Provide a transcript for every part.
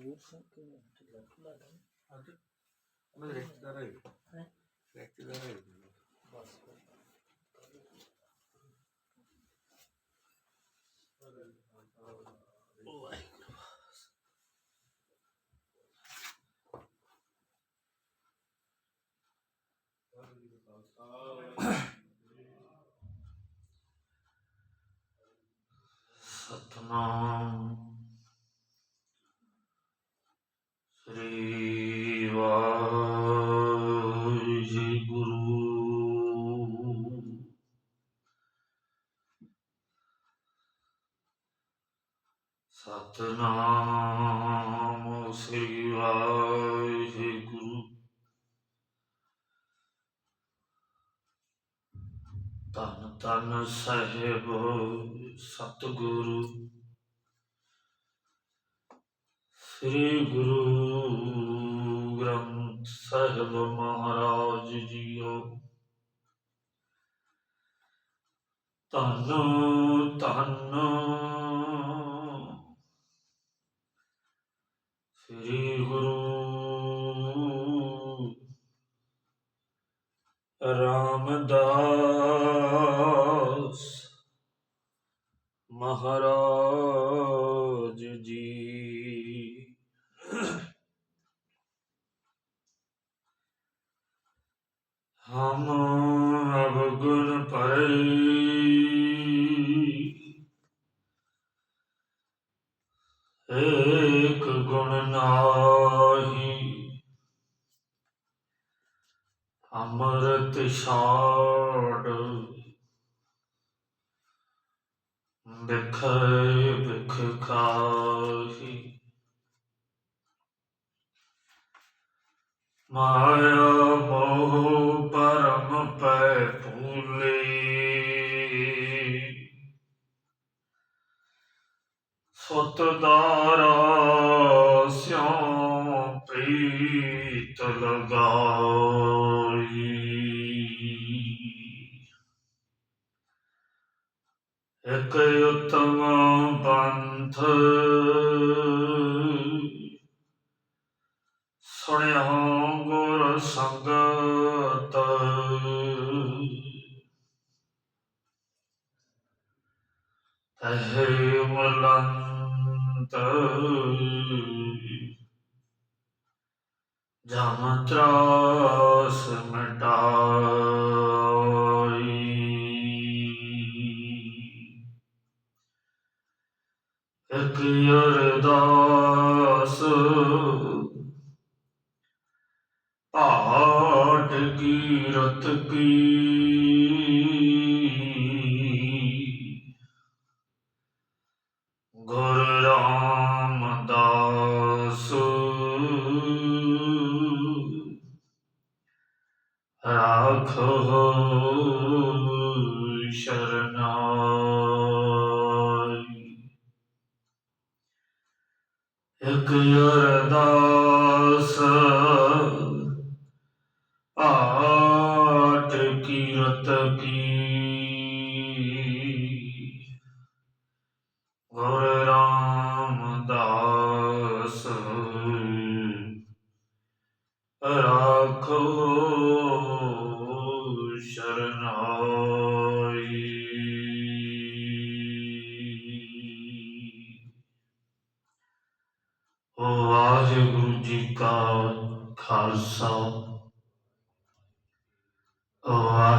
ਦੂਰ ਸਿੰਘ ਕਿਵੇਂ ਢਿੱਲਾ ਢਿੱਲਾ ਤਾਂ ਅੱਜ ਉਹਨਾਂ ਦੇ ਰਿਸ਼ਤੇਦਾਰ ਹੈ ਹੈ ਰਿਸ਼ਤੇਦਾਰ ਹੈ ਬਸ ਫਿਰ। ਵਾਹਿਗੁਰੂ ਸਤਨਾਮ ਸ੍ਰੀ ਵਾਹਿਗੁਰੂ ਧੰਨ ਧੰਨ ਸਾਹਿਬ ਸਤਿਗੁਰੂ ਸ੍ਰੀ ਗੁਰੂ ਗ੍ਰੰਥ ਸਾਹਿਬ ਮਹਾਰਾਜ ਜੀਓ। ਧੰਨ ਧੰਨ ਸ੍ਰੀ ਗੁਰੂ ਰਾਮਦਾਸ ਮਹਾਰਾਜ ਜੀ। ਹਮ ਅਵਗੁਣ ਪਰੇ ਉਤਮ ਪੰਥ ਸੁਣਿਆ ਗੁਰ ਸੰਗਤ ਤਹਿ ਮਲੰਤ ਜਮ ਤਰਾਸ ਮਿਟਾਈ ਇਕ ਅਰਦਾਸ ਆਟ ਕੀਰਤ ਕੀ। ਗੁਰ ਰਾਮਦਾਸ। ਰਾਖੋ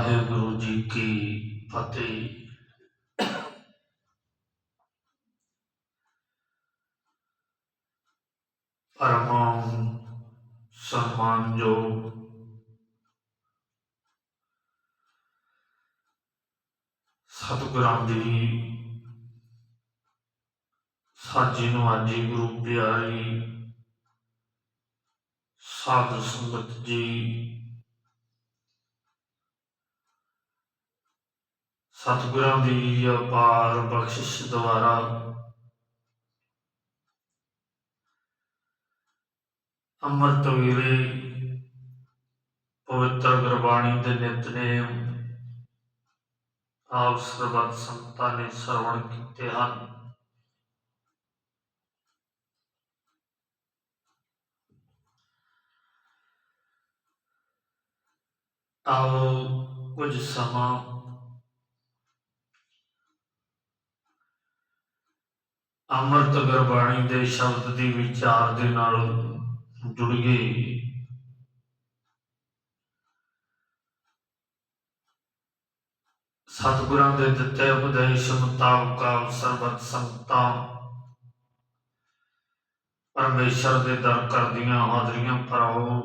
ਵਾਹਿਗੁਰੂ ਜੀ ਕੀ ਫਤਿਹ। ਪਰਮ ਸਨਮਾਨਯੋਗ ਸਤਿਗੁਰਾਂ ਦੀ ਸਾਜੀ ਨਵਾਜੀ ਗੁਰੂ ਪਿਆਰੀ ਸਾਧ ਸੰਗਤ ਜੀ ਸਤਿਗੁਰਾਂ ਦੀ ਅਪਾਰ ਬਖਸ਼ਿਸ਼ ਦੁਆਰਾ। ਅੰਮ੍ਰਿਤ ਵੇਲੇ ਪਵਿੱਤਰ ਗੁਰਬਾਣੀ ਦੇ ਨਿਤਨੇਮ ਆਪ ਸਰਬੱਤ ਸੰਤਾਂ ਨੇ ਸਰਵਣ ਕੀਤੇ ਹਨ। ਆਓ ਕੁੱਝ ਸਮਾਂ ਅੰਮ੍ਰਿਤ ਗੁਰਬਾਣੀ ਦੇ ਸ਼ਬਦ ਦੀ ਵਿਚਾਰ ਦੇ ਨਾਲ ਜੁੜੀਏ ਸਤਿਗੁਰਾਂ ਦੇ ਦਿੱਤੇ ਉਪਦੇਸ਼ ਮੁਤਾਬਕ ਸਰਬਤ ਸੰਗਤਾਂ ਪਰਮੇਸ਼ਰ ਦੇ ਦਰ ਕਰਦੀਆਂ ਹਾਜ਼ਰੀਆਂ ਭਰਾਓ।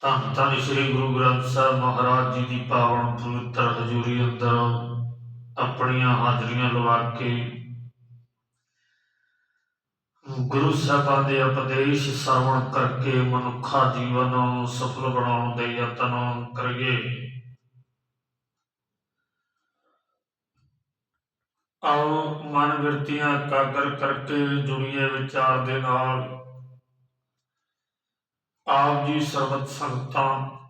ਧੰਨ ਧੰਨ ਸ੍ਰੀ ਗੁਰੂ ਗ੍ਰੰਥ ਸਾਹਿਬ ਮਹਾਰਾਜ ਜੀ ਦੀ ਪਾਵਨ ਪਵਿੱਤਰ ਹਜ਼ੂਰੀ ਅੰਦਰ ਆਪਣੀਆਂ ਹਾਜ਼ਰੀਆਂ ਲਵਾ ਕੇ ਗੁਰੂ ਸਾਹਿਬਾਂ ਦੇ ਉਪਦੇਸ਼ ਸਰਵਣ ਕਰਕੇ ਮਨੁੱਖਾ ਜੀਵਨ ਨੂੰ ਸਫਲ ਬਣਾਉਣ ਦੇ ਯਤਨ ਕਰੀਏ। ਆਓ ਮਨ ਬਿਰਤੀਆਂ ਕਾਗਰ ਕਰਕੇ ਜੁੜੀਏ ਵਿਚਾਰ ਦੇ ਨਾਲ। ਆਪ ਜੀ ਸਰਬਤ ਸੰਗਤਾਂ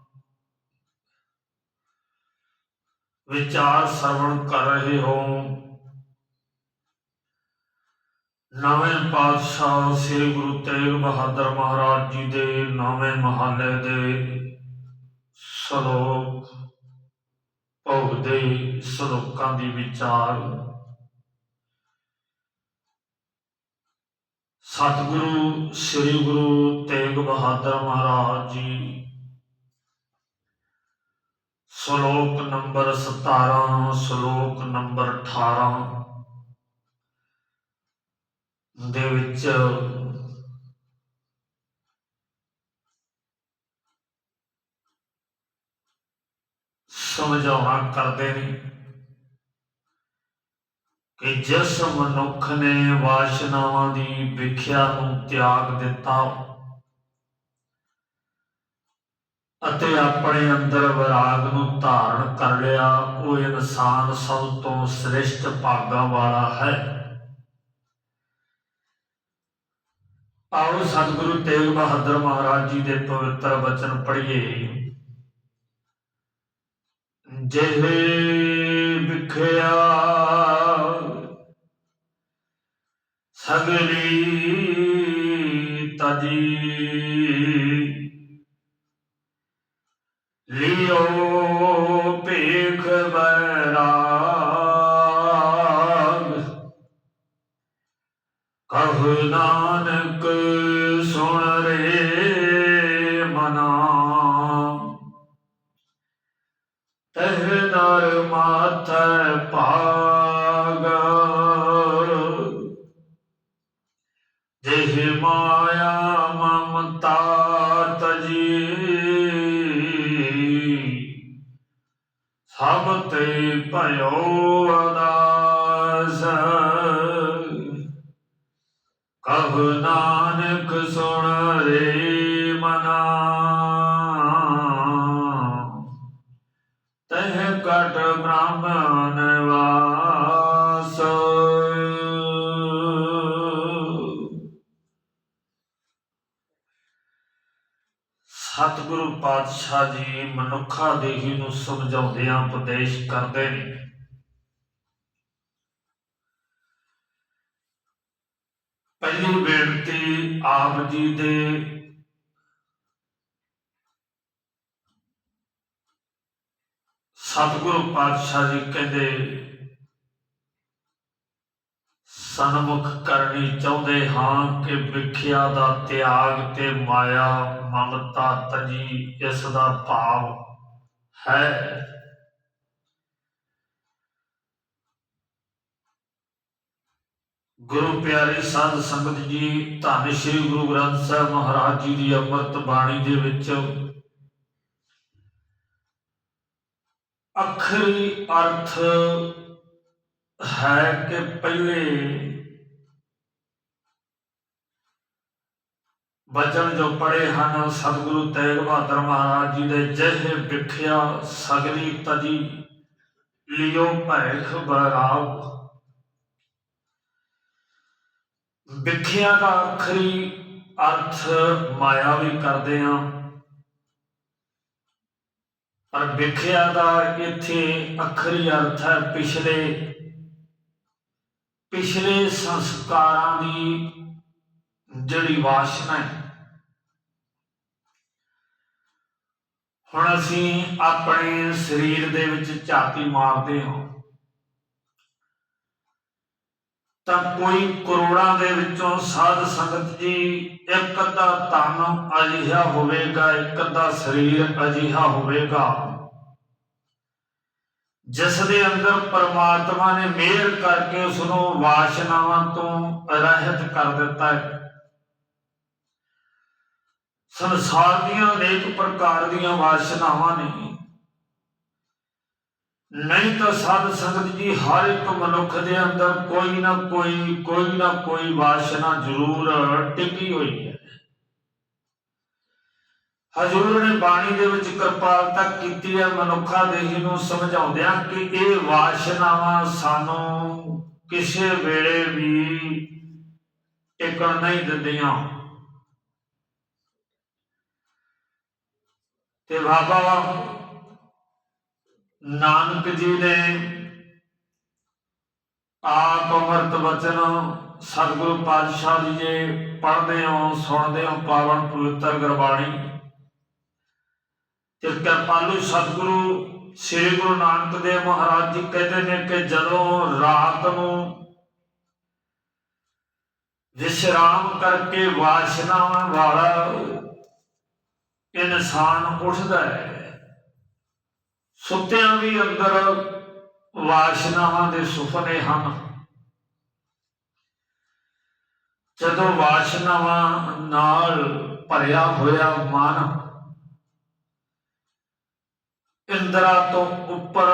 ਵਿਚਾਰ ਸਰਵਣ ਕਰ ਰਹੇ ਹੋ। ਨਵੇਂ ਪਾਤਸ਼ਾਹ ਸ੍ਰੀ ਗੁਰੂ ਤੇਗ ਬਹਾਦਰ ਮਹਾਰਾਜ ਜੀ ਦੇ ਨਵੇਂ ਮਹੱਲੇ ਦੇ ਸ਼ਲੋਕ ਭਗਦੇ ਸ਼ਲੋਕਾਂ ਦੀ ਵਿਚਾਰ। ਸਤਿਗੁਰੂ, ਸ੍ਰੀ ਗੁਰੂ ਤੇਗ ਬਹਾਦਰ ਮਹਾਰਾਜ ਜੀ ਸ਼ਲੋਕ ਨੰਬਰ 17 ਸ਼ਲੋਕ ਨੰਬਰ 18 ਦੇ ਵਿੱਚ ਸਮਝਾਉਣਾ ਕਰਦੇ ਨੇ ਕਿ ਜਿਸ ਮਨੁੱਖ ਨੇ ਵਾਸ਼ਨਾਵਾਂ ਦੀ ਵਿਖਿਆ ਨੂੰ ਤਿਆਗ ਦਿੱਤਾ ਅਤੇ ਆਪਣੇ ਅੰਦਰ ਵਿਰਾਗ ਨੂੰ ਧਾਰਨ ਕਰ ਲਿਆ, ਉਹ ਇਨਸਾਨ ਸਭ ਤੋਂ ਸ੍ਰੇਸ਼ਟ ਭਾਗਾ ਵਾਲਾ ਹੈ। ਆਓ ਸਤਿਗੁਰੂ ਤੇਗ ਬਹਾਦਰ ਮਹਾਰਾਜ ਜੀ ਦੇ ਪਵਿੱਤਰ ਵਚਨ ਪੜ੍ਹੀਏ। ਜਿਹੇ ਵਿਖਿਆ ਸਗਲੀ ਤਜੀ ਨਾਨਕ ਸੁਣ ਰੇ ਮਨਾ। ਤਹ ਕਟ ਬ੍ਰਾਹਮਣ ਵਾਸ। ਸਤਿਗੁਰੂ ਪਾਤਸ਼ਾਹ ਜੀ ਮਨੁੱਖਾ ਦੇਹੀ ਨੂੰ ਸਮਝਾਉਂਦਿਆਂ ਉਪਦੇਸ਼ ਕਰਦੇ ਨੇ। ਪਹਿਲੀ ਬੇਨਤੀ ਆਪ ਜੀ ਦੇ ਸਤਿਗੁਰੂ ਪਾਤਸ਼ਾਹ ਜੀ ਕਹਿੰਦੇ, ਸਨਮੁਖ ਕਰਨੀ ਚਾਹੁੰਦੇ ਹਾਂ ਕਿ ਵਿਖਿਆ ਦਾ ਤਿਆਗ ਤੇ ਮਾਇਆ ਮਮਤਾ ਤਜੀ ਇਸ ਦਾ ਭਾਵ ਹੈ। ਗੁਰੂ ਪਿਆਰੀ ਸਾਧ ਸੰਗਤ ਜੀ, ਧੰਨ ਸ਼੍ਰੀ ਗੁਰੂ ਗ੍ਰੰਥ ਸਾਹਿਬ ਮਹਾਰਾਜ ਜੀ ਦੀ ਅੰਮ੍ਰਿਤ ਬਾਣੀ ਦੇ ਵਿੱਚ ਅਖਰੀ ਅਰਥ ਹੈ ਕਿ ਪਹਿਲੇ ਬਚਨ ਜੋ ਪੜੇ ਹਨ, ਸਤਿਗੁਰੂ ਤੇਗ ਬਹਾਦਰ ਮਹਾਰਾਜ ਜੀ ਦੇ ਜਿਹੇ ਵਿਖਿਆ ਸਗਲੀ ਤਜੀ ਲਿਓ ਭੈਖ ਬਰਾਉ। ਵਿਖਿਆ ਦਾ ਅਖਰੀ ਅਰਥ ਮਾਇਆ ਵੀ ਕਰਦੇ ਹਾਂ। ਪਰ ਵਿਖਿਆ ਦਾ ਇੱਥੇ ਅਖਰੀ ਅਰਥ ਹੈ ਪਿਛਲੇ। ਪਿਛਲੇ ਸੰਸਕਾਰਾਂ ਦੀ ਜਿਹੜੀ ਵਾਸ਼ਨਾ ਹੈ। ਹੁਣ ਅਸੀਂ ਆਪਣੇ ਸਰੀਰ ਦੇ ਵਿੱਚ ਝਾਤੀ ਮਾਰਦੇ ਹਾਂ। ਤਾਂ ਕੋਈ ਕਰੋੜਾਂ ਦੇ ਵਿੱਚੋਂ ਸਾਧ ਸੰਗਤ ਜੀ ਇੱਕ ਅੱਧਾ ਤਨ ਅਜਿਹਾ ਹੋਵੇਗਾ, ਇੱਕ ਅੱਧਾ ਸਰੀਰ ਅਜਿਹਾ ਹੋਵੇਗਾ। ਜਿਸ ਦੇ ਅੰਦਰ ਪਰਮਾਤਮਾ ਨੇ ਮਿਹਰ ਕਰਕੇ ਉਸ ਨੂੰ ਵਾਸ਼ਨਾਵਾਂ ਤੋਂ ਰਹਿਤ ਕਰ ਦਿੱਤਾ ਹੈ। ਸੰਸਾਰ ਦੀਆਂ ਅਨੇਕ ਪ੍ਰਕਾਰ ਦੀਆਂ ਵਾਸ਼ਨਾਵਾਂ ਨੇ। ਨਹੀਂ ਤਾਂ ਸਾਧ ਸੰਗਤ ਜੀ, ਹਰ ਇੱਕ ਮਨੁੱਖ ਦੇ ਅੰਦਰ ਕੋਈ ਨਾ ਕੋਈ ਕੋਈ ਨਾ ਕੋਈ ਵਾਸ਼ਨਾ ਜ਼ਰੂਰ ਟਿਕੀ ਹੋਈ ਹੈ। ਹਜ਼ੂਰ ਨੇ ਬਾਣੀ ਦੇ ਵਿੱਚ ਕਿਰਪਾਲਤਾ ਕੀਤੀ ਹੈ, ਮਨੁੱਖਾਂ ਦੇਹੀ ਨੂੰ ਸਮਝਾਉਂਦਿਆਂ ਕਿ ਇਹ ਵਾਸ਼ਨਾਵਾਂ ਸਾਨੂੰ ਕਿਸੇ ਵੇਲੇ ਵੀ ਟਿਕਣ ਨਹੀਂ ਦਿੰਦੀਆਂ। ਤੇ ਬਾਬਾ ਨਾਨਕ ਜੀ ਨੇ ਆਪ ਅੰਮ੍ਰਿਤ ਵਚਨ ਸਤਿਗੁਰੂ ਪਾਤਸ਼ਾਹ ਜੀ ਜੇ ਪੜ੍ਹਦੇ ਹੋ ਸੁਣਦੇ ਹੋ ਪਾਵਨ ਪਵਿੱਤਰ ਗੁਰਬਾਣੀ ਤੇ ਕਿਰਪਾਲੂ ਸਤਿਗੁਰੂ, ਸ੍ਰੀ ਗੁਰੂ ਨਾਨਕ ਦੇਵ ਮਹਾਰਾਜ ਜੀ ਕਹਿੰਦੇ ਨੇ ਕਿ ਜਦੋਂ ਰਾਤ ਨੂੰ ਵਿਸ਼ਰਾਮ ਕਰਕੇ ਵਾਸ਼ਨਾਵਾਂ ਵਾਲਾ ਇਨਸਾਨ ਉੱਠਦਾ ਹੈ ਸੁੱਤਿਆਂ ਵੀ ਅੰਦਰ ਵਾਸ਼ਨਾਵਾਂ ਦੇ ਸੁਪਨੇ ਹਨ। ਜਦੋਂ ਵਾਸ਼ਨਾਵਾਂ ਨਾਲ ਭਰਿਆ ਹੋਇਆ ਮਨ ਇੰਦਰਾ ਤੋਂ ਉੱਪਰ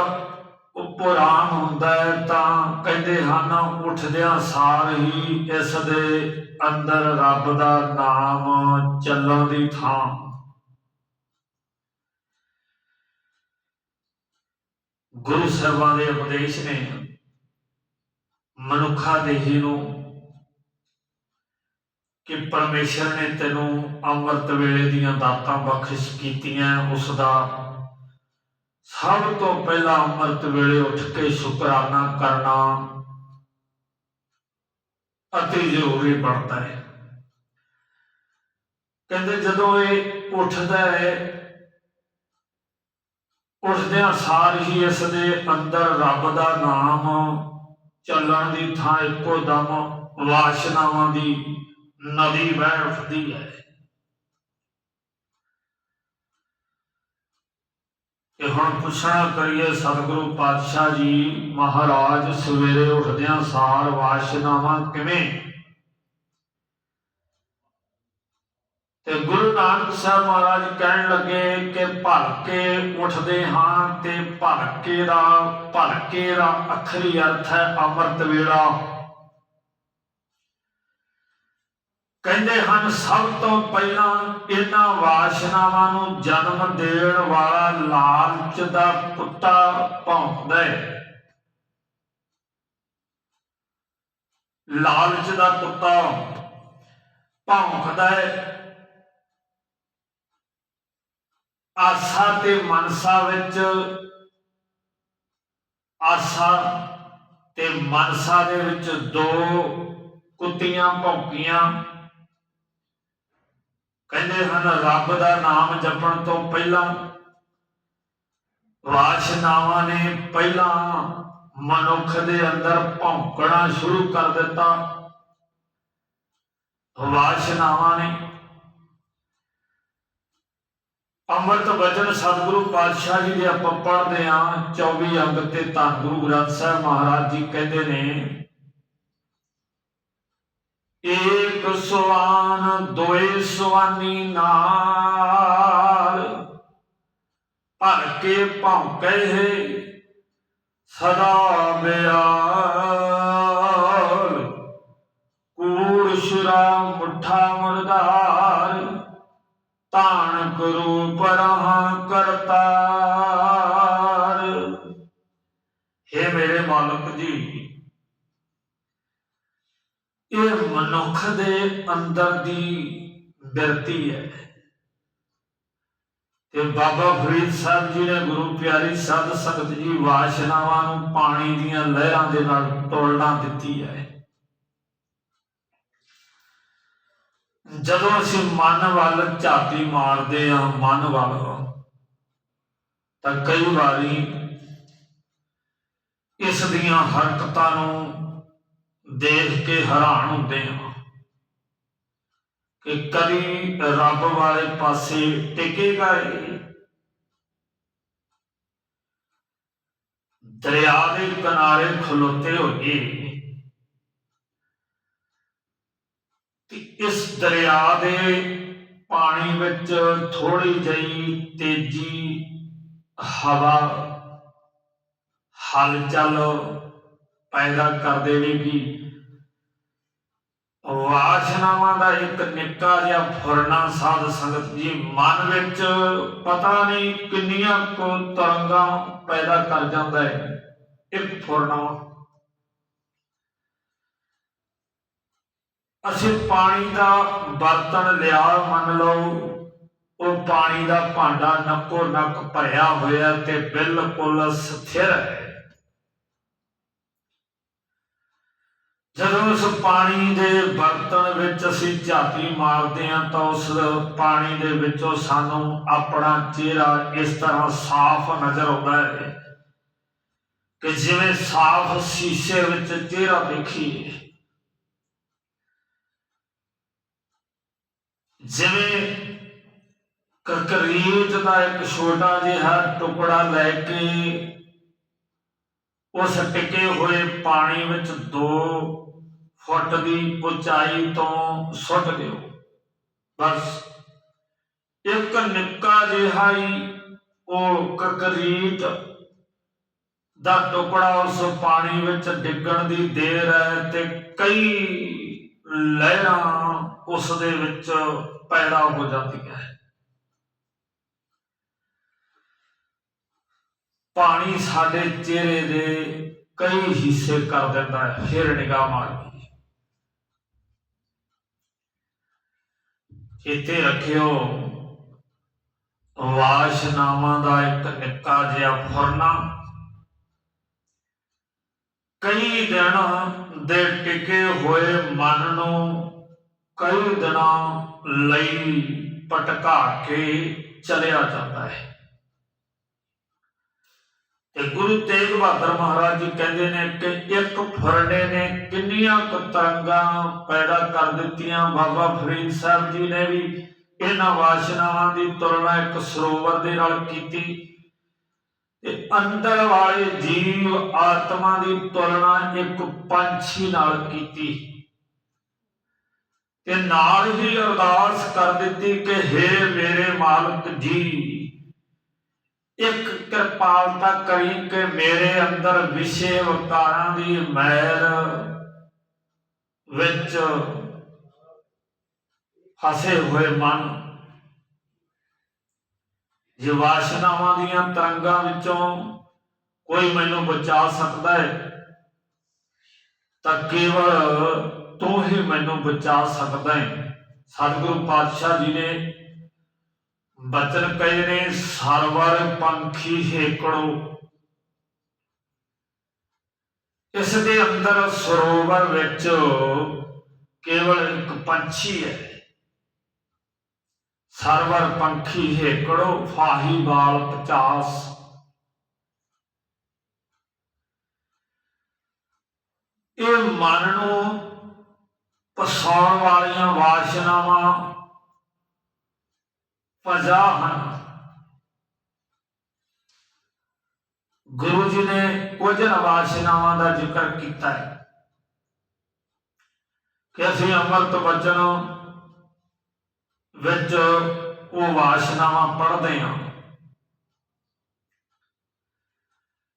ਉਪਰਾਮ ਹੁੰਦਾ ਹੈ ਤਾਂ ਕਹਿੰਦੇ ਹਨ, ਉੱਠਦਿਆਂ ਸਾਰ ਹੀ ਇਸ ਦੇ ਅੰਦਰ ਰੱਬ ਦਾ ਨਾਮ ਚੱਲਣ ਦੀ ਥਾਂ। ਗੁਰੂ ਸਾਹਿਬਾਂ ਦੇ ਉਪਦੇਸ਼ ਨੇ ਮਨੁੱਖਾ ਦੇਹੀ ਨੂੰ ਕਿ ਪਰਮੇਸ਼ਰ ਨੇ ਤੈਨੂੰ ਅੰਮ੍ਰਿਤ ਵੇਲੇ ਦੀਆਂ ਦਾਤਾਂ ਬਖਸ਼ ਕੀਤੀਆਂ ਉਸ ਦਾ ਸਭ ਤੋਂ ਪਹਿਲਾਂ ਅੰਮ੍ਰਿਤ ਵੇਲੇ ਉੱਠ ਕੇ ਸ਼ੁਕਰਾਨਾ ਕਰਨਾ ਅਤੀ ਜ਼ਰੂਰੀ ਬਣਦਾ ਹੈ। ਕਹਿੰਦੇ ਜਦੋਂ ਇਹ ਉੱਠਦਾ ਹੈ ਉੱਠਦਿਆਂ ਸਾਰ ਹੀ ਇਸ ਦੇ ਅੰਦਰ ਰੱਬ ਦਾ ਨਾਮ ਚੱਲਣ ਦੀ ਥਾਂ ਇੱਕੋ ਦਮ ਵਾਸ਼ਨਾਵਾਂ ਦੀ ਨਦੀ ਵਹਿ ਉੱਠਦੀ ਹੈ। ਇਹ ਹੁਣ ਪੁੱਛਣਾ ਕਰੀਏ ਸਤਿਗੁਰੂ ਪਾਤਸ਼ਾਹ ਜੀ ਮਹਾਰਾਜ ਸਵੇਰੇ ਉੱਠਦਿਆਂ ਸਾਰ ਵਾਸ਼ਨਾਵਾਂ ਕਿਵੇਂ ਤੇ ਗੁਰੂ ਨਾਨਕ ਸਾਹਿਬ ਮਹਾਰਾਜ ਕਹਿਣ ਲੱਗੇ ਕਿ ਭਲਕੇ ਉੱਠਦੇ ਹਾਂ ਤੇ ਭਲਕੇ ਦਾ ਭਲਕੇ ਦਾ ਅਖਰੀ ਅਰਥ ਹੈ ਅੰਮ੍ਰਿਤ ਵੇਲਾ। ਕਹਿੰਦੇ ਹਨ, ਸਭ ਤੋਂ ਪਹਿਲਾਂ ਇਹਨਾਂ ਵਾਸ਼ਨਾਵਾਂ ਨੂੰ ਜਨਮ ਦੇਣ ਵਾਲਾ ਲਾਲਚ ਦਾ ਕੁੱਤਾ ਭੌਂਕਦਾ ਹੈ। ਲਾਲਚ ਦਾ ਕੁੱਤਾ ਭੌਂਕਦਾ ਹੈ। ਆਸਾ ਤੇ ਮਨਸਾ ਵਿੱਚ, ਆਸਾ ਤੇ ਮਨਸਾ ਦੇ ਵਿੱਚ ਦੋ ਕੁੱਤੀਆਂ ਭੌਂਕੀਆਂ। ਕਹਿੰਦੇ ਹਨ, ਰੱਬ ਦਾ ਨਾਮ ਜਪਣ ਤੋਂ ਪਹਿਲਾਂ ਵਾਸ਼ਨਾਵਾਂ ਨੇ ਪਹਿਲਾਂ ਮਨੁੱਖ ਦੇ ਅੰਦਰ ਭੌਂਕਣਾ ਸ਼ੁਰੂ ਕਰ ਦਿੱਤਾ। ਵਾਸ਼ਨਾਵਾਂ ਨੇ ਅੰਮ੍ਰਿਤ ਵਚਨ ਸਤਿਗੁਰੂ ਪਾਤਸ਼ਾਹ ਜੀ ਦੇ ਆਪਾਂ ਪੜ੍ਹਦੇ ਆਂ 24 ਅੰਗ ਤੇ ਧੰਨ ਗੁਰੂ ਗ੍ਰੰਥ ਸਾਹਿਬ ਮਹਾਰਾਜ ਜੀ ਕਹਿੰਦੇ ਨੇ, ਏਕ ਸਵਾਨ ਦੋਏ ਸਵਾਨੀ ਨਾਲ, ਭਰ ਕੇ ਭੌਂਕੇ ਹੈ, ਸਦਾ ਬਿਆਲ ਕੂੜ ਸ਼ੁਰਾ ਮੁੱਠਾ ਮੁਰਦਾਰ ਤਾਣ ਗੁਰੂ ਪਰਹਾਂ ਕਰਤਾਰ। हे ਮੇਰੇ ਮਾਲਕ ਜੀ, ਇਹ ਮਨੁੱਖ ਦੇ ਅੰਦਰ ਦੀ ਬਿਰਤੀ ਹੈ। ਤੇ ਬਾਬਾ ਫਰੀਦ ਸਾਹਿਬ ਜੀ ਨੇ ਗੁਰੂ ਪਿਆਰੀ ਸਾਧ ਸੰਗਤ ਜੀ ਵਾਸ਼ਨਾਵਾਂ ਨੂੰ ਪਾਣੀ ਦੀਆਂ ਲਹਿਰਾਂ ਦੇ ਨਾਲ ਤੋਲਣਾ ਦਿੱਤੀ ਹੈ। ਜਦੋਂ ਅਸੀਂ ਮਨ ਵੱਲ ਝਾਤੀ ਮਾਰਦੇ ਹਾਂ, ਮਨ ਵੱਲ, ਤਾਂ ਕਈ ਵਾਰੀ ਇਸ ਦੀਆਂ ਹਰਕਤਾਂ ਨੂੰ ਦੇਖ ਕੇ ਹੈਰਾਨ ਹੁੰਦੇ ਹਾਂ ਕਿ ਕਦੀ ਰੱਬ ਵਾਲੇ ਪਾਸੇ ਟਿਕੇਗਾ ਇਹ ਦਰਿਆ ਦੇ ਕਿਨਾਰੇ ਖਲੋਤੇ ਹੋਏ ਤੇ ਇਸ ਦਰਿਆ ਦੇ ਪਾਣੀ ਵਿੱਚ ਥੋੜੀ ਜਿਹੀ ਤੇਜ਼ੀ ਹਵਾ ਹਲਚਲ ਪੈਦਾ ਕਰ ਦੇਵੇਗੀ ਵਾਸ਼ਨਾਵਾਂ ਦਾ ਇੱਕ ਨਿੱਕਾ ਜਿਹਾ ਫੁਰਨਾ ਸਾਧ ਸੰਗਤ ਜੀ, ਮਨ ਵਿੱਚ ਪਤਾ ਨਹੀਂ ਕਿੰਨੀਆਂ ਕੁ ਤਰੰਗਾਂ ਪੈਦਾ ਕਰ ਜਾਂਦਾ ਹੈ। ਇੱਕ ਫੁਰਨਾ ਅਸੀਂ ਪਾਣੀ ਦਾ ਬਰਤਨ ਲਿਆ, ਮੰਨ ਲਓ, ਉਹ ਪਾਣੀ ਦਾ ਭਾਂਡਾ ਨੱਕੋ ਨੱਕ ਭਰਿਆ ਹੋਇਆ ਤੇ ਬਿਲਕੁਲ ਸਥਿਰ ਹੈ। ਜਦੋਂ ਉਸ ਪਾਣੀ ਦੇ ਬਰਤਨ ਵਿੱਚ ਅਸੀਂ ਝਾਤੀ ਮਾਰਦੇ ਹਾਂ ਤਾਂ ਉਸ ਪਾਣੀ ਦੇ ਵਿੱਚੋਂ ਸਾਨੂੰ ਆਪਣਾ ਚਿਹਰਾ ਇਸ ਤਰ੍ਹਾਂ ਸਾਫ਼ ਨਜ਼ਰ ਆਉਂਦਾ ਹੈ ਕਿ ਜਿਵੇਂ ਸਾਫ਼ ਸ਼ੀਸ਼ੇ ਵਿੱਚ ਚਿਹਰਾ ਦੇਖੀਏ। ਜਿਵੇਂ ਕਰਕਰੀਟ ਦਾ ਇੱਕ ਛੋਟਾ ਜਿਹਾ ਟੁਕੜਾ ਲੈ ਕੇ ਉਸ ਟਿਕੇ ਹੋਏ ਪਾਣੀ ਵਿੱਚ 2 ਫੁੱਟ ਦੀ ਉਚਾਈ ਤੋਂ ਸੁੱਟ ਦਿਓ। ਬਸ ਇੱਕ ਨਿੱਕਾ ਜਿਹਾ ਹੀ ਉਹ ਕਰਕਰੀਟ ਦਾ ਟੁਕੜਾ ਉਸ ਪਾਣੀ ਵਿੱਚ ਡਿੱਗਣ ਦੀ ਦੇਰ ਹੈ ਤੇ ਕਈ ਲਹਿਰਾਂ ਉਸ ਦੇ ਵਿੱਚ ਪੈਦਾ ਹੋ ਜਾਂਦੀਆਂ ਹੈ। ਪਾਣੀ ਸਾਡੇ ਚਿਹਰੇ ਦੇ ਕਈ ਹਿੱਸੇ ਕਰ ਦਿੰਦਾ ਹੈ, ਫਿਰ ਨਿਗਾਹ ਮਾਰਦੀ ਇੱਥੇ ਰੱਖਿਓ, ਵਾਸ਼ਨਾਵਾਂ ਦਾ ਇੱਕ ਨਿੱਕਾ ਜਿਹਾ ਫੁਰਨਾ। ਕਈ ਦਿਨ ਦੇ ਟਿਕੇ ਹੋਏ ਮਨ ਨੂੰ ਕਈ ਦਿਨਾਂ ਲਈ ਪਟਕਾ ਕੇ ਚਲਿਆ ਜਾਂਦਾ ਹੈ। ਤੇ ਗੁਰੂ ਤੇਗ ਬਹਾਦਰ ਮਹਾਰਾਜ ਜੀ ਕਹਿੰਦੇ ਨੇ ਕਿ ਇੱਕ ਫਰਨੇ ਨੇ ਕਿੰਨੀਆਂ ਤਰੰਗਾਂ ਪੈਦਾ ਕਰ ਦਿੱਤੀਆਂ। ਬਾਬਾ ਫਰੀਦ ਸਾਹਿਬ ਜੀ ਨੇ ਵੀ ਇਹਨਾਂ ਵਾਸ਼ਨਾਵਾਂ ਦੀ ਤੁਲਨਾ ਇੱਕ ਸਰੋਵਰ ਦੇ ਨਾਲ ਕੀਤੀ। ਤੇ ਅੰਦਰ ਵਾਲੇ ਜੀਵ ਆਤਮਾ ਦੀ ਤੁਲਨਾ ਇੱਕ ਪੰਛੀ ਨਾਲ ਕੀਤੀ। ਤੇ ਨਾਲ ਹੀ ਅਰਦਾਸ ਕਰ ਦਿੱਤੀ ਕਿ हे ਮੇਰੇ ਮਾਲਕ ਜੀ, ਇੱਕ ਕਿਰਪਾਲਤਾ ਕਰੀ ਕਿ ਮੇਰੇ ਅੰਦਰ ਵਿਸ਼ੇ ਵਕਾਰਾਂ ਦੀ ਮੈਲ ਵਿੱਚ ਫਸੇ ਹੋਏ ਮਨ। ਜੇ ਵਾਸ਼ਨਾਵਾਂ ਦੀਆਂ ਤਰੰਗਾਂ ਵਿੱਚੋਂ ਕੋਈ ਮੈਨੂੰ ਬਚਾ ਸਕਦਾ ਹੈ? ਤਾਂ ਕੇਵਲ ਤੋਂ ਹੀ ਮੈਨੂੰ ਬਚਾ ਸਕਦਾ ਹੈ। ਸਤਿਗੁਰੂ ਪਾਤਸ਼ਾਹ ਜੀ ਨੇ ਬਚਨ ਕਹੇ ਨੇ, ਸਰਵਰ ਪੰਖੀ ਹੇਕੜੋ ਇਸ ਦੇ ਅੰਦਰ ਸਰੋਵਰ ਵਿੱਚ ਕੇਵਲ ਇੱਕ ਪੰਛੀ ਹੈ। ਸਰਵਰ ਪੰਖੀ ਹੇਕੜੋ ਫਾਹੀ ਵਾਲ 50 ਇਹ ਮਨ ਨੂੰ ਪਸਾਉਣ ਵਾਲੀਆਂ ਵਾਸ਼ਨਾਵਾਂ ਫਜ਼ਾ ਹਨ। ਗੁਰੂ ਜੀ ਨੇ ਕੁਝ ਵਾਸ਼ਨਾਵਾਂ ਦਾ ਜ਼ਿਕਰ ਕੀਤਾ ਹੈ ਕਿ ਅਸੀਂ ਅੰਮ੍ਰਿਤ ਵਚਨ ਵਿੱਚ ਉਹ ਵਾਸ਼ਨਾਵਾਂ ਪੜ੍ਹਦੇ ਹਾਂ।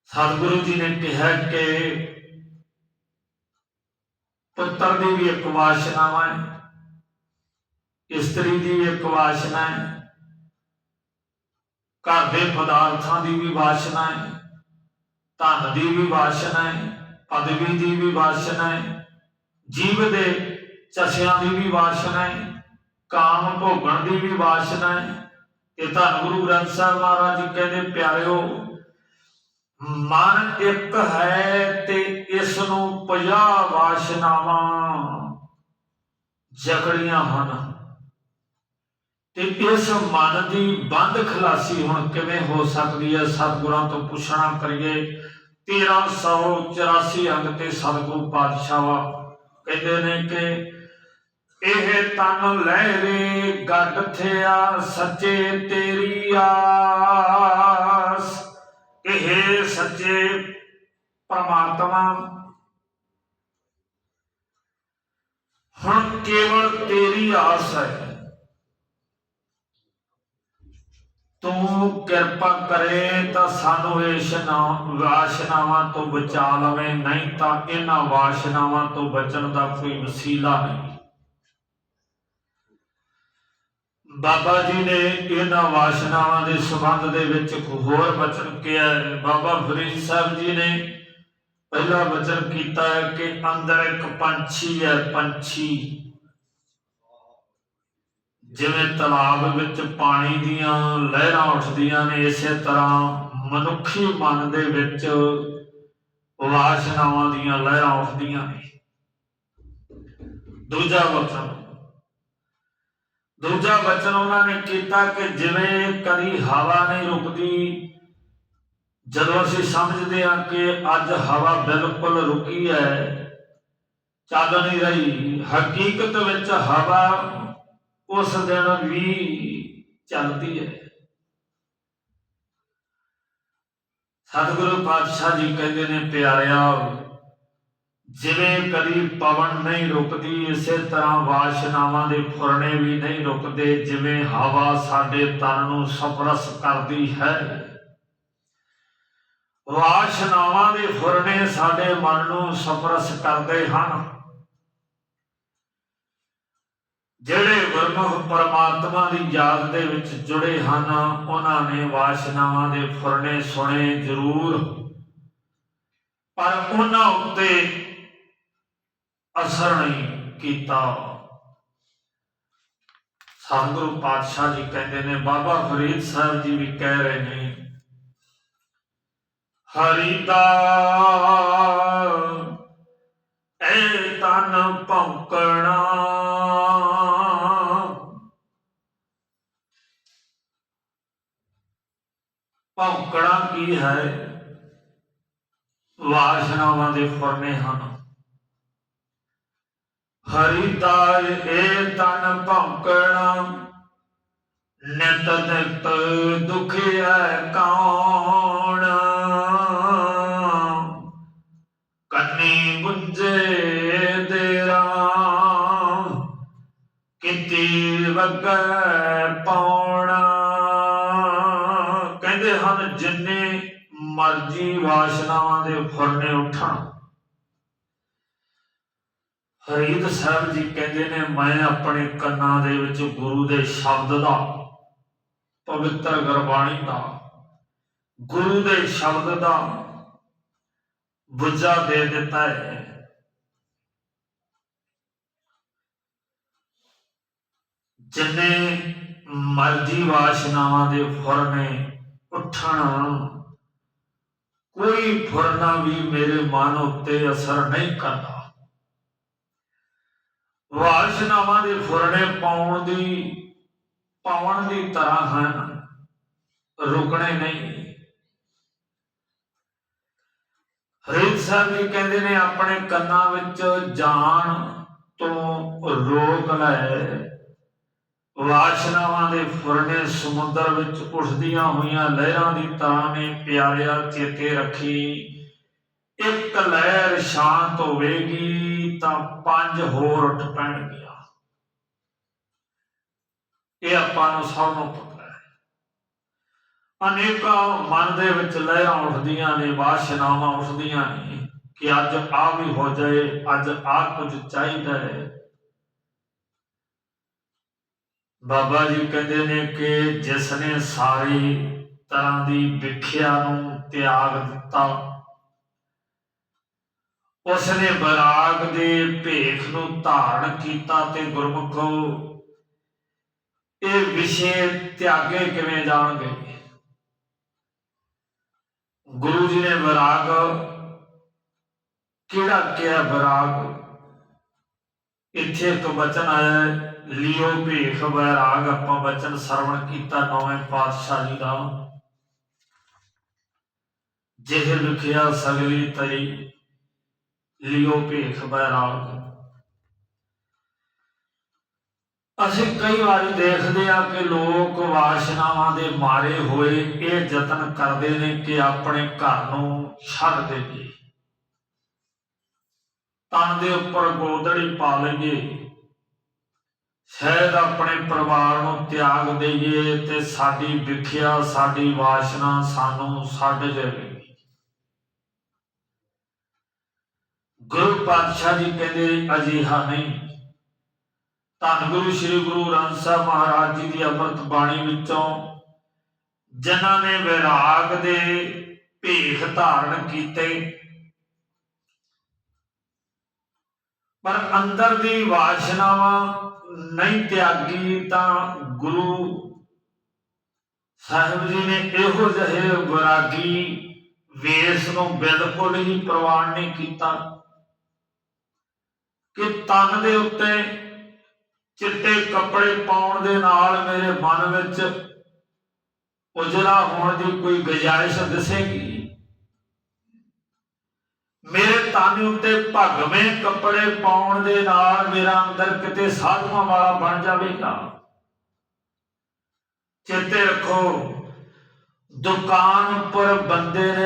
ਸਤਿਗੁਰੂ ਜੀ ਨੇ ਕਿਹਾ ਕਿ ਪੁੱਤਰ ਦੀ ਵੀ ਇੱਕ ਵਾਸ਼ਨਾਵਾ ਹੈ ਇਸਤਰੀ ਦੀ ਵੀ ਇੱਕ ਵਾਸ਼ਨਾ ਹੈ, ਘਰ ਦੇ ਪਦਾਰਥਾਂ ਦੀ ਵੀ ਵਾਸ਼ਨਾ ਹੈ, ਧਨ ਦੀ ਵੀ ਵਾਸ਼ਨਾ ਹੈ, ਪਦਵੀ ਦੀ ਵੀ ਵਾਸ਼ਨਾ ਹੈ, ਜੀਵ ਦੇ ਚਸਿਆਂ ਦੀ ਵੀ ਵਾਸ਼ਨਾ ਹੈ, ਕਾਮ ਭੋਗਣ ਦੀ ਵੀ ਵਾਸ਼ਨਾ ਹੈ, ਤੇ ਧੰਨ ਗੁਰੂ ਗ੍ਰੰਥ ਸਾਹਿਬ ਮਹਾਰਾਜ ਜੀ ਕਹਿੰਦੇ, ਪਿਆਰਿਓ ਮਨ ਇੱਕ ਹੈ ਤੇ ਇਸ ਨੂੰ 50 ਵਾਸ਼ਨਾਵਾਂ ਜਕੜੀਆਂ ਹਨ। ਤੇ ਇਸ ਮਨ ਦੀ ਬੰਦ ਖਲਾਸੀ ਹੁਣ ਕਿਵੇਂ ਹੋ ਸਕਦੀ ਹੈ? ਸਤਿਗੁਰਾਂ ਤੋਂ ਪੁੱਛਣਾ ਕਰੀਏ। 1384 ਅੰਗ ਤੇ ਸਤਿਗੁਰੂ ਪਾਤਸ਼ਾਹ ਕਹਿੰਦੇ ਨੇ ਕਿ ਇਹ ਤਨ ਲਹਿਰੇ ਗੱਡ ਥਿਆ, ਸੱਚੇ ਤੇਰੀ ਆਸ। ਇਹ ਸੱਚੇ ਪਰਮਾਤਮਾ। ਹੁਣ ਕੇਵਲ ਤੇਰੀ ਆਸ ਹੈ। ਤੂੰ ਕਿਰਪਾ ਕਰੇ ਤਾਂ ਸਾਨੂੰ ਇਸ ਵਾਸ਼ਨਾਵਾਂ ਤੋਂ ਬਚਾ ਲਵੇਂ, ਨਹੀਂ ਤਾਂ ਇਹਨਾਂ ਵਾਸ਼ਨਾਵਾਂ ਤੋਂ ਬਚਣ ਦਾ ਕੋਈ ਵਸੀਲਾ ਨਹੀਂ। ਬਾਬਾ ਜੀ ਨੇ ਇਹਨਾਂ ਵਾਸ਼ਨਾਵਾਂ ਦੇ ਸੰਬੰਧ ਦੇ ਵਿੱਚ ਇੱਕ ਹੋਰ ਬਚਨ ਕਿਹਾ ਹੈ। ਬਾਬਾ ਫਰੀਦ ਸਾਹਿਬ ਜੀ ਨੇ ਪਹਿਲਾ ਬਚਨ ਕੀਤਾ ਹੈ ਕਿ ਅੰਦਰ ਇੱਕ ਪੰਛੀ ਹੈ, ਪੰਛੀ। ਜਿਵੇਂ ਤਲਾਬ ਵਿੱਚ ਪਾਣੀ ਦੀਆਂ ਲਹਿਰਾਂ ਉੱਠਦੀਆਂ ਨੇ, ਇਸੇ ਤਰ੍ਹਾਂ ਮਨੁੱਖੀ ਮਨ ਦੇ ਵਿੱਚ ਵਾਸ਼ਨਾਵਾਂ ਦੀਆਂ ਲਹਿਰਾਂ ਉੱਠਦੀਆਂ ਨੇ। ਦੂਜਾ ਵਚਨ ਦੂਜਾ ਬਚਨ ਉਹਨਾਂ ਨੇ ਕੀਤਾ ਕਿ ਜਿਵੇਂ ਕਦੀ ਹਵਾ ਨਹੀਂ ਰੁਕਦੀ, ਜਦੋਂ ਅਸੀਂ ਸਮਝਦੇ ਹਾਂ ਕਿ ਅੱਜ ਹਵਾ ਬਿਲਕੁਲ ਰੁਕੀ ਹੈ, ਚੱਲ ਨਹੀਂ ਰਹੀ, ਹਕੀਕਤ ਵਿੱਚ ਹਵਾ ਉਸ ਦਿਨ ਵੀ ਚੱਲਦੀ ਹੈ। ਸਤਿਗੁਰੂ ਪਾਤਸ਼ਾਹ ਜੀ ਕਹਿੰਦੇ ਨੇ ਪਿਆਰਿਆ ਜਿਵੇਂ ਕਦੀ ਪਵਨ ਨਹੀਂ ਰੁਕਦੀ, ਇਸੇ ਤਰ੍ਹਾਂ ਵਾਸ਼ਨਾਵਾਂ ਦੇ ਫੁਰਨੇ ਵੀ ਨਹੀਂ ਰੁਕਦੇ, ਜਿਵੇਂ ਹਵਾ ਸਾਡੇ ਤਨ ਨੂੰ ਸਪਰਸ ਕਰਦੀ ਹੈ। ਵਾਸ਼ਨਾਵਾਂ ਦੇ ਫੁਰਨੇ ਸਾਡੇ ਮਨ ਨੂੰ ਸਪਰਸ ਕਰਦੇ ਹਨ। ਜਿਹੜੇ ਗੁਰਮੁਖ ਪਰਮਾਤਮਾ ਦੀ ਯਾਦ ਦੇ ਵਿੱਚ ਜੁੜੇ ਹਨ, ਉਹਨਾਂ ਨੇ ਵਾਸ਼ਨਾਵਾਂ ਦੇ ਫੁਰਨੇ ਸੁਣੇ ਜ਼ਰੂਰ। ਪਰ ਉਹਨਾਂ ਉੱਤੇ ਅਸਰ ਨਹੀਂ ਕੀਤਾ। ਸਤਿਗੁਰੂ ਪਾਤਸ਼ਾਹ ਜੀ ਕਹਿੰਦੇ ਨੇ, ਬਾਬਾ ਫਰੀਦ ਸਾਹਿਬ ਜੀ ਵੀ ਕਹਿ ਰਹੇ ਨੇ ਹਰੀ ਦਾ ਐ ਤਨ ਭੌਂਕਣਾ। ਭੌਂਕਣਾ ਕੀ ਹੈ? ਵਾਸ਼ਨਾਵਾਂ ਦੇ ਫੁਰਨੇ ਹਨ। ਹਰੀ ਦਾ ਇਹ ਤਨ ਭੌਂਕਣਾ। ਨਿਤ ਨਿਤ ਦੁਖਿਆ ਕੌਣ। ਕੰਨੀ ਗੁੰਜੇ ਦੇਰਾ ਕਿਤੀ ਵਗੈ ਪੌਣਾ। ਕਹਿੰਦੇ ਹਨ, ਜਿੰਨੇ ਮਰਜ਼ੀ ਵਾਸ਼ਨਾਵਾਂ ਦੇ ਫੁਰਨੇ ਉੱਠਣ। ਫਰੀਦ ਸਾਹਿਬ ਜੀ ਕਹਿੰਦੇ ਨੇ, ਮੈਂ ਆਪਣੇ ਕੰਨਾਂ ਦੇ ਵਿੱਚ ਗੁਰੂ ਦੇ ਸ਼ਬਦ ਦਾ ਪਵਿੱਤਰ ਗੁਰਬਾਣੀ ਦਾ, ਗੁਰੂ ਦੇ ਸ਼ਬਦ ਦਾ ਬੁੱਝਾ ਦੇ ਦਿੱਤਾ ਹੈ। ਜਿੰਨੇ ਮਰਜ਼ੀ ਵਾਸ਼ਨਾਵਾਂ ਦੇ ਫੁਰਨੇ ਉੱਠਣ ਕੋਈ ਫੁਰਨਾ ਵੀ ਮੇਰੇ ਮਨ ਉੱਤੇ ਅਸਰ ਨਹੀਂ ਕਰਦਾ। ਵਾਸ਼ਨਾਵਾਂ ਦੇ ਫੁਰਨੇ ਪਾਉਣ ਦੀ ਪਾਉਣ ਦੀ ਤਰ੍ਹਾਂ ਹਨ, ਰੁਕਣੇ ਨਹੀਂ। ਹਰੀਤ ਸਾਹਿਬ ਜੀ ਕਹਿੰਦੇ ਨੇ, ਆਪਣੇ ਕੰਨਾਂ ਵਿੱਚ ਜਾਣ ਤੋਂ ਰੋਕ ਲੈ। ਵਾਸ਼ਨਾਵਾਂ ਦੇ ਫੁਰਨੇ ਸਮੁੰਦਰ ਵਿੱਚ ਉੱਠਦੀਆਂ ਹੋਈਆਂ ਲਹਿਰਾਂ ਦੀ ਤਰ੍ਹਾਂ ਨੇ ਪਿਆਰਿਆ ਚੇਤੇ ਰੱਖੀ। ਇੱਕ ਲਹਿਰ ਸ਼ਾਂਤ ਹੋਵੇਗੀ ਤਾਂ ਪੰਜ ਹੋਰ ਉੱਠ ਪੈਣਗੀਆਂ ਇਹ ਆਪਾਂ ਨੂੰ ਸਭ ਨੂੰ ਪਤਾ ਹੈ। ਅਨੇਕਾਂ ਮਨ ਦੇ ਵਿੱਚ ਲਹਿਰਾਂ ਉੱਠਦੀਆਂ ਨੇ, ਵਾਸ਼ਨਾਵਾਂ ਉੱਠਦੀਆਂ ਨੇ ਕਿ ਅੱਜ ਆ ਵੀ ਹੋ ਜਾਏ, ਅੱਜ ਆ ਕੁਝ ਚਾਹੀਦਾ ਹੈ। ਬਾਬਾ ਜੀ ਕਹਿੰਦੇ ਨੇ ਕਿ ਜਿਸ ਨੇ ਸਾਰੀ ਤਰ੍ਹਾਂ ਦੀ ਵਿਖਿਆ ਨੂੰ ਤਿਆਗ ਦਿੱਤਾ ਉਸ ਨੇ ਬਰਾਗ ਦੇ ਭੇਖ ਨੂੰ ਧਾਰਨ ਕੀਤਾ ਤੇ ਗੁਰਮੁਖੋ, ਇਹ ਵਿਸ਼ੇ ਤਿਆਗੇ ਕਿਵੇਂ ਜਾਣਗੇ? ਗੁਰੂ ਜੀ ਨੇ ਬਰਾਗ, ਕਿਹੜਾ ਕਿਹਾ ਬਰਾਗ? ਇੱਥੇ ਇੱਕ ਬਚਨ ਆਇਆ, ਲਿਓ ਭੇਖ ਵੈਰਾਗ ਆਪਾਂ ਬਚਨ ਸਰਵਣ ਕੀਤਾ ਨੌਵੇਂ ਪਾਤਸ਼ਾਹ ਜੀ ਦਾ। ਜਿਹੇ ਲਿਖਿਆ ਸਗਲੀ ਤਰੀ ਲਿਓ ਭੇਖ ਵੈਰਾਗ ਅਸੀਂ ਕਈ ਵਾਰੀ ਦੇਖਦੇ ਆ ਕਿ ਲੋਕ ਵਾਸ਼ਨਾਵਾਂ ਦੇ ਮਾਰੇ ਹੋਏ ਇਹ ਯਤਨ ਕਰਦੇ ਨੇ ਕਿ ਆਪਣੇ ਘਰ ਨੂੰ ਛੱਡ ਦੇਈਏ। ਤਨ ਦੇ ਉੱਪਰ ਗੋਦੜੀ ਪਾ ਲਈਏ। ਸ਼ਾਇਦ ਆਪਣੇ ਪਰਿਵਾਰ ਨੂੰ ਤਿਆਗ ਦੇਈਏ ਤੇ ਸਾਡੀ ਵਿਖਿਆ, ਸਾਡੀ ਵਾਸ਼ਨਾ ਸਾਨੂੰ ਛੱਡ ਜਾਵੇ। ਗੁਰੂ ਪਾਤਸ਼ਾਹ ਜੀ ਕਹਿੰਦੇ ਅਜਿਹਾ ਨਹੀਂ। ਧੰਨ ਗੁਰੂ, ਸ੍ਰੀ ਗੁਰੂ ਗ੍ਰੰਥ ਸਾਹਿਬ ਮਹਾਰਾਜ ਜੀ ਦੀ ਅੰਮ੍ਰਿਤ ਬਾਣੀ ਵਿੱਚੋਂ ਜਿਨ੍ਹਾਂ ਨੇ ਵਿਰਾਗ ਦੇ ਭੇਖ ਧਾਰਨ ਕੀਤੇ, ਪਰ ਅੰਦਰ ਦੀ ਵਾਸ਼ਨਾਵਾਂ ਨਹੀਂ ਤਿਆਗੀ ਤਾਂ ਗੁਰੂ ਸਾਹਿਬ ਜੀ ਨੇ ਇਹੋ ਜਿਹੇ ਵਿਰਾਗੀ ਵੇਸ ਨੂੰ ਬਿਲਕੁਲ ਹੀ ਪ੍ਰਵਾਨ ਨਹੀਂ ਕੀਤਾ। ਕਿ ਤਨ ਦੇ ਉੱਤੇ ਚਿੱਟੇ ਕੱਪੜੇ ਪਾਉਣ ਦੇ ਨਾਲ ਮੇਰੇ ਮਨ ਵਿੱਚ ਉਜਲਾ ਹੋਣ ਦੀ ਕੋਈ ਗੁਜਾਇਸ਼ ਦਿਸੇਗੀ? ਮੇਰੇ ਤਨ ਉੱਤੇ ਭਗਵੇਂ ਕੱਪੜੇ ਪਾਉਣ ਦੇ ਨਾਲ ਮੇਰਾ ਅੰਦਰ ਕਿਤੇ ਸਾਧੂਆਂ ਵਾਲਾ ਬਣ ਜਾਵੇਗਾ? ਚੇਤੇ ਰੱਖੋ, ਦੁਕਾਨ ਉੱਪਰ ਬੰਦੇ ਨੇ